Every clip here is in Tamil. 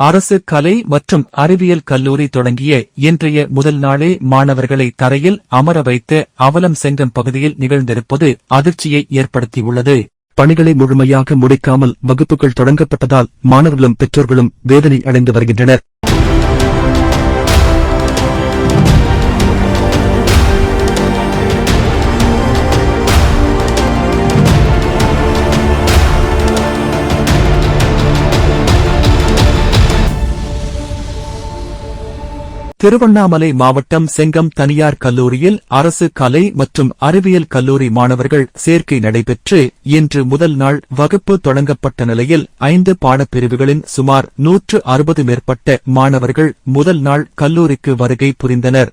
அரசு கலை மற்றும் அறிவியல் கல்லூரி தொடங்கிய இன்றைய முதல் நாளே மாணவர்களை தரையில் அமர வைத்து அவலம் செங்கம் பகுதியில் நிகழ்ந்திருப்பது அதிர்ச்சியை ஏற்படுத்தியுள்ளது. பணிகளை முழுமையாக முடிக்காமல் வகுப்புகள் தொடங்கப்பட்டதால் மாணவர்களும் பெற்றோர்களும் வேதனை அடைந்து வருகின்றனர். திருவண்ணாமலை மாவட்டம் செங்கம் தனியார் கல்லூரியில் அரசு கலை மற்றும் அறிவியல் கல்லூரி மாணவர்கள் சேர்க்கை நடைபெற்று இன்று முதல் நாள் வகுப்பு தொடங்கப்பட்ட நிலையில் ஐந்து பாடப்பிரிவுகளின் சுமார் நூற்று அறுபது மேற்பட்ட மாணவர்கள் முதல் நாள் கல்லூரிக்கு வருகை புரிந்தனர்.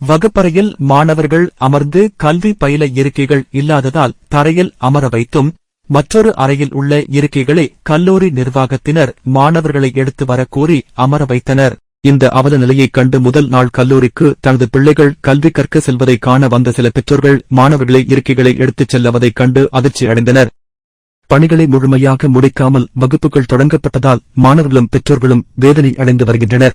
வகுப்பறையில் மாணவர்கள் அமர்ந்து கல்வி பயில இருக்கைகள் இல்லாததால் தரையில் அமர வைத்தும் மற்றொரு அறையில் உள்ள இருக்கைகளை கல்லூரி நிர்வாகத்தினர் மாணவர்களை எடுத்து வர கூறி அமர வைத்தனர். இந்த அவல நிலையைக் கண்டு முதல் நாள் கல்லூரிக்கு தனது பிள்ளைகள் கல்வி கற்க செல்வதை காண வந்த சில பெற்றோர்கள் மாணவர்களை இருக்கைகளை எடுத்துச் செல்லவதைக் கண்டு அதிர்ச்சி அடைந்தனர். பணிகளை முழுமையாக முடிக்காமல் வகுப்புகள் தொடங்கப்பட்டதால் மாணவர்களும் பெற்றோர்களும் வேதனை அடைந்து வருகின்றனர்.